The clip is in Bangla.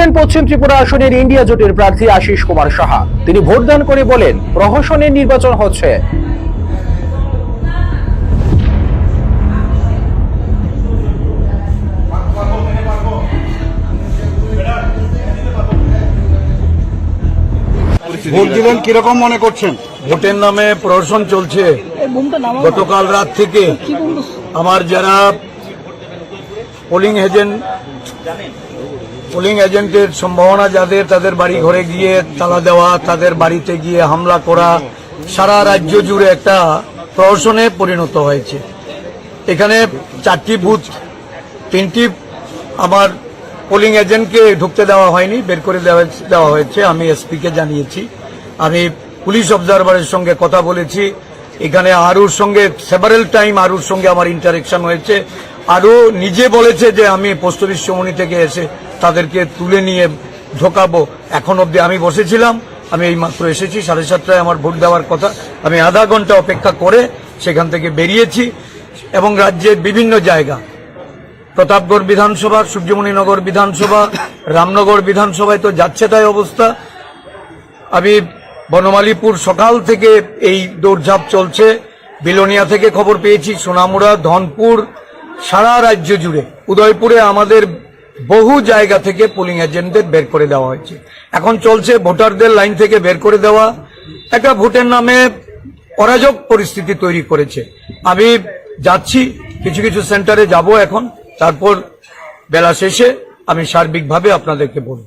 ছিলেন পশ্চিম ত্রিপুরা আসনের ইন্ডিয়া জোটের প্রার্থী আশিস কুমার সাহা। তিনি ভোটদান করে বলেন প্রহসনের নির্বাচন হচ্ছে। ভোট দিলেন কীরকম মনে করছেন? ভোটের নামে প্রহসন চলছে। গতকাল রাত থেকে আমার যারা পোলিং এজেন্ট পোলিং এজেন্টের সম্ভাবনা যাদের, তাদের বাড়ি ঘরে গিয়ে তালা দেওয়া, তাদের বাড়িতে গিয়ে হামলা করা, সারা রাজ্য জুড়ে একটা প্রহসনে পরিণত হয়েছে। এখানে চারটি বুথ, তিনটি আমার পোলিং এজেন্টকে ঢুকতে দেওয়া হয়নি, বের করে দেওয়া হয়েছে আমি এসপিকে জানিয়েছি। আমি পুলিশ অবজারভারের সঙ্গে কথা বলেছি। এখানে আরুর সঙ্গে সেভারেল টাইম আরুর সঙ্গে আমার ইন্টারেকশন হয়েছে। আরও নিজে বলেছে যে আমি পোস্ট অফিস চৌমনি থেকে এসে তাদেরকে তুলে নিয়ে ঢোকাবো। এখন অবধি আমি বসেছিলাম, আমি এই মাত্র এসেছি, সাড়ে সাতটায় আমার ভোট দেওয়ার কথা। আমি আধা ঘণ্টা অপেক্ষা করে সেখান থেকে বেরিয়েছি এবং রাজ্যের বিভিন্ন জায়গা। প্রতাপগড় বিধানসভা, সূর্যমণিনগর বিধানসভা, রামনগর বিধানসভায় তো যাচ্ছে তাই অবস্থা। আমি বনমালীপুর সকাল থেকে এই দৌড়ঝাঁপ চলছে। বিলোনিয়া থেকে খবর পেয়েছি, সোনামুড়া, ধনপুর, সারা রাজ্য জুড়ে। উদয়পুরে আমাদের বহু জায়গা থেকে পোলিং এজেন্টদের বের করে দেওয়া হয়েছে। এখন চলছে ভোটারদের লাইন থেকে বের করে দেওয়া। একটা ভোটের নামে অরাজক পরিস্থিতি তৈরি করেছে। আমি যাচ্ছি, কিছু কিছু সেন্টারে যাব এখন। তারপর বেলা শেষে আমি সার্বিকভাবে আপনাদেরকে বলব।